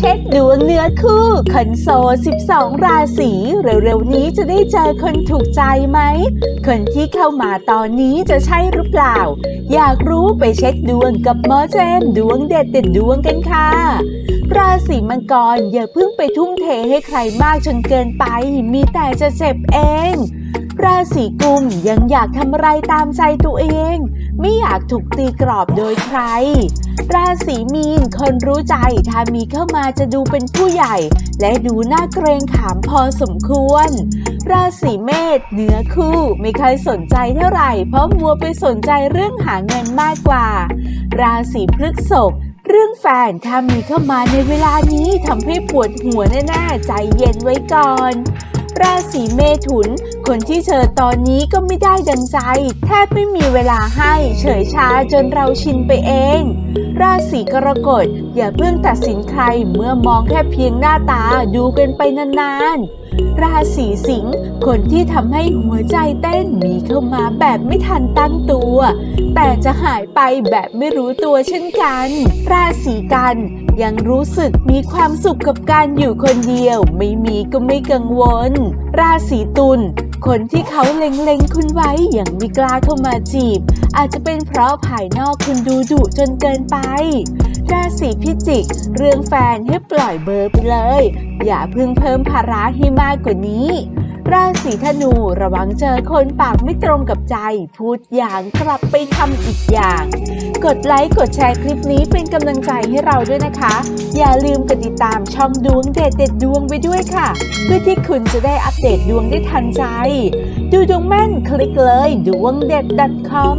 เช็คดวงเนื้อคู่คันโซ12 ราศีเร็วๆนี้จะได้เจอคนถูกใจไหม คนที่เข้ามาตอนนี้จะใช่หรือเปล่า อยากรู้ไปเช็คดวงกับหมอเจมดวงเด็ดเด็ดดวงกันค่ะ ราศีมังกรอย่าเพิ่งไปทุ่มเทให้ใครมากจนเกินไป มีแต่จะเจ็บเอง ราศีกุมยังอยากทำอะไรตามใจตัวเองากถูกตีกรอบโดยใคร ราศีมีนคนรู้ใจถ้ามีเข้ามาจะดูเป็นผู้ใหญ่ และดูน่าเกรงขามพอสมควร ราศีเมษเนื้อคู่ไม่เคยสนใจเท่าไหร่ เพราะมัวไปสนใจเรื่องหาเงินมากกว่า ราศีพฤษภเรื่องแฟนถ้ามีเข้ามาในเวลานี้ทำให้ปวดหัวแน่ๆใจเย็นไว้ก่อน ราศีเมถุน คนที่เจอตอนนี้ก็ไม่ได้ดังใจ แทบไม่มีเวลาให้เฉยชาจนเราชินไปเอง ราศีกรกฎอย่าเพิ่งตัดสินใครเมื่อมองแค่เพียงหน้าตาดูกันไปนานๆ ราศีสิงห์คนที่ทำให้หัวใจเต้นมีเข้ามาแบบไม่ทันตั้งตัว แต่จะหายไปแบบไม่รู้ตัวเช่นกัน ราศีกันยังรู้สึกมีความสุขกับการอยู่คนเดียว ไม่มีก็ไม่กังวล ราศีตุลคนที่เขาเล็งๆคุณไว้อย่างไม่กล้าเข้ามาจีบ อาจจะเป็นเพราะภายนอกคุณดูดุจนเกินไป ราศีพิจิก เรื่องแฟนให้ปล่อยเบอร์ไปเลย อย่าเพิ่งเพิ่มภาระให้มากกว่านี้ ราศีธนูระวังเจอคนปากไม่ตรงกับใจ พูดอย่างกลับไปทำอีกอย่าง กดไลค์กดแชร์คลิปนี้เป็นกำลังใจให้เราด้วยนะคะ อย่าลืมกดติดตามช่องดวงเด็ดเด็ดดวงไปด้วยค่ะ เพื่อที่คุณจะได้อัปเดตดวงได้ทันใจ ดูดวงแม่นคลิกเลยดวงเด็ด .com